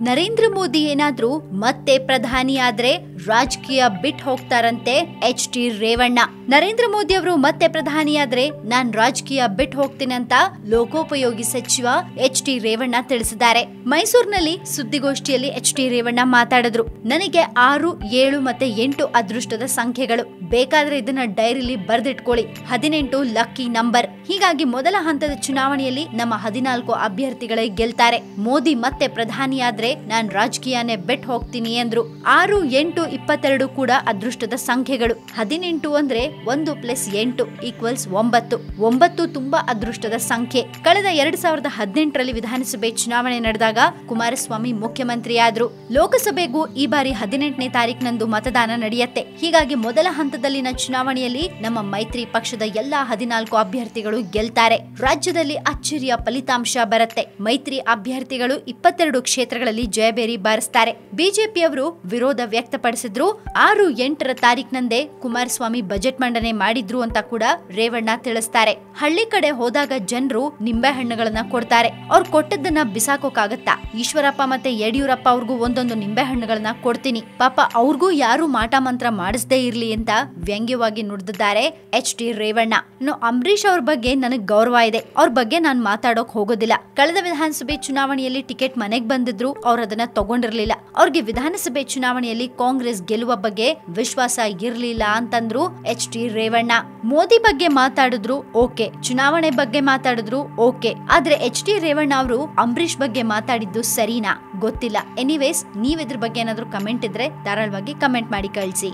ನರೇಂದ್ರ ಮೋದಿ ಏನಾದ್ರೂ ಮತ್ತೆ ಪ್ರಧಾನಿ ಆದ್ರೆ ರಾಜಕೀಯ ಬಿಟ್ ಹೋಗ್ತಾರಂತೆ ಎಚ್ ಟಿ ರೇವಣ್ಣ. ನರೇಂದ್ರ ಮೋದಿ ಅವರು ಮತ್ತೆ ಪ್ರಧಾನಿ ಆದ್ರೆ ನಾನ್ ರಾಜಕೀಯ ಬಿಟ್ ಹೋಗ್ತೀನಿ ಅಂತ ಲೋಕೋಪಯೋಗಿ ಸಚಿವ ಎಚ್ ಟಿ ರೇವಣ್ಣ ತಿಳಿಸಿದ್ದಾರೆ. ಮೈಸೂರಿನಲ್ಲಿ ಸುದ್ದಿಗೋಷ್ಠಿಯಲ್ಲಿ ಎಚ್ ಟಿ ರೇವಣ್ಣ ಮಾತಾಡಿದ್ರು. ನನಗೆ ಆರು, ಏಳು ಮತ್ತೆ ಎಂಟು ಅದೃಷ್ಟದ ಸಂಖ್ಯೆಗಳು. ಬೇಕಾದ್ರೆ ಇದನ್ನ ಡೈರಿಲಿ ಬರ್ದಿಟ್ಕೊಳ್ಳಿ. ಹದಿನೆಂಟು ಲಕ್ಕಿ ನಂಬರ್. ಹೀಗಾಗಿ ಮೊದಲ ಹಂತದ ಚುನಾವಣೆಯಲ್ಲಿ ನಮ್ಮ ಹದಿನಾಲ್ಕು ಅಭ್ಯರ್ಥಿಗಳೇ ಗೆಲ್ತಾರೆ. ಮೋದಿ ಮತ್ತೆ ಪ್ರಧಾನಿ ನಾನ್ ರಾಜಕೀಯನೇ ಬೆಟ್ ಹೋಗ್ತೀನಿ ಎಂದ್ರು ಆರು, ಎಂಟು, ಇಪ್ಪತ್ತೆರಡು ಕೂಡ ಅದೃಷ್ಟದ ಸಂಖ್ಯೆಗಳು. ಹದಿನೆಂಟು ಅಂದ್ರೆ ಒಂದು ಪ್ಲಸ್ ಎಂಟು ಈಕ್ವಲ್ಸ್ ಒಂಬತ್ತು. ಒಂಬತ್ತು ತುಂಬಾ ಅದೃಷ್ಟದ ಸಂಖ್ಯೆ. ಕಳೆದ ಎರಡ್ ಸಾವಿರದ ಹದಿನೆಂಟರಲ್ಲಿ ವಿಧಾನಸಭೆ ಚುನಾವಣೆ ನಡೆದಾಗ ಕುಮಾರಸ್ವಾಮಿ ಮುಖ್ಯಮಂತ್ರಿಯಾದ್ರು. ಲೋಕಸಭೆಗೂ ಈ ಬಾರಿ ಹದಿನೆಂಟನೇ ತಾರೀಕಿನಂದು ಮತದಾನ ನಡೆಯುತ್ತೆ. ಹೀಗಾಗಿ ಮೊದಲ ಹಂತದಲ್ಲಿನ ಚುನಾವಣೆಯಲ್ಲಿ ನಮ್ಮ ಮೈತ್ರಿ ಪಕ್ಷದ ಎಲ್ಲಾ ಹದಿನಾಲ್ಕು ಅಭ್ಯರ್ಥಿಗಳು ಗೆಲ್ತಾರೆ. ರಾಜ್ಯದಲ್ಲಿ ಅಚ್ಚರಿಯ ಫಲಿತಾಂಶ ಬರುತ್ತೆ. ಮೈತ್ರಿ ಅಭ್ಯರ್ಥಿಗಳು ಇಪ್ಪತ್ತೆರಡು ಕ್ಷೇತ್ರಗಳಲ್ಲಿ ಜಯಬೇರಿ ಬಾರಿಸ್ತಾರೆ. ಬಿಜೆಪಿಯವರು ವಿರೋಧ ವ್ಯಕ್ತಪಡಿಸಿದ್ರು. ಆರು ಎಂಟರ ತಾರೀಕಿನಂದೇ ಕುಮಾರಸ್ವಾಮಿ ಬಜೆಟ್ ಮಂಡನೆ ಮಾಡಿದ್ರು ಅಂತ ಕೂಡ ರೇವಣ್ಣ ತಿಳಿಸ್ತಾರೆ. ಹಳ್ಳಿ ಕಡೆ ಹೋದಾಗ ಜನರು ನಿಂಬೆ ಹಣ್ಣುಗಳನ್ನ ಕೊಡ್ತಾರೆ. ಅವ್ರು ಕೊಟ್ಟದ್ದನ್ನ ಬಿಸಾಕೋಕಾಗತ್ತಾ? ಈಶ್ವರಪ್ಪ ಮತ್ತೆ ಯಡಿಯೂರಪ್ಪ ಅವ್ರಿಗೂ ಒಂದೊಂದು ನಿಂಬೆ ಹಣ್ಣುಗಳನ್ನ ಕೊಡ್ತೀನಿ. ಪಾಪ ಅವ್ರಿಗೂ ಯಾರು ಮಾಟ ಮಂತ್ರ ಮಾಡಿಸದೇ ಇರ್ಲಿ ಅಂತ ವ್ಯಂಗ್ಯವಾಗಿ ನುಡಿದಿದ್ದಾರೆ ಎಚ್ ಟಿ ರೇವಣ್ಣ. ಇನ್ನು ಅಂಬರೀಶ್ ಅವ್ರ ಬಗ್ಗೆ ನನಗ್ ಗೌರವ ಇದೆ. ಅವ್ರ ಬಗ್ಗೆ ನಾನ್ ಮಾತಾಡೋಕ್ ಹೋಗೋದಿಲ್ಲ. ಕಳೆದ ವಿಧಾನಸಭೆ ಚುನಾವಣೆಯಲ್ಲಿ ಟಿಕೆಟ್ ಮನೆಗೆ ಬಂದಿದ್ರು. ಅವ್ರ ಅದನ್ನ ತಗೊಂಡಿರ್ಲಿಲ್ಲ. ಅವ್ರಿಗೆ ವಿಧಾನಸಭೆ ಚುನಾವಣೆಯಲ್ಲಿ ಕಾಂಗ್ರೆಸ್ ಗೆಲ್ಲುವ ಬಗ್ಗೆ ವಿಶ್ವಾಸ ಇರ್ಲಿಲ್ಲ ಅಂತಂದ್ರು ಎಚ್ ಡಿ ರೇವಣ್ಣ. ಮೋದಿ ಬಗ್ಗೆ ಮಾತಾಡಿದ್ರು ಓಕೆ, ಚುನಾವಣೆ ಬಗ್ಗೆ ಮಾತಾಡಿದ್ರು ಓಕೆ. ಆದ್ರೆ ಎಚ್ ಡಿ ರೇವಣ್ಣ ಅವರು ಅಂಬರೀಶ್ ಬಗ್ಗೆ ಮಾತಾಡಿದ್ದು ಸರಿನಾ? ಗೊತ್ತಿಲ್ಲ. ಎನಿವೇಸ್ ನೀವ್ ಇದ್ರ ಬಗ್ಗೆ ಏನಾದ್ರು ಕಮೆಂಟ್ ಇದ್ರೆ ಧಾರಾಳವಾಗಿ ಕಮೆಂಟ್ ಮಾಡಿ ಕಳಿಸಿ.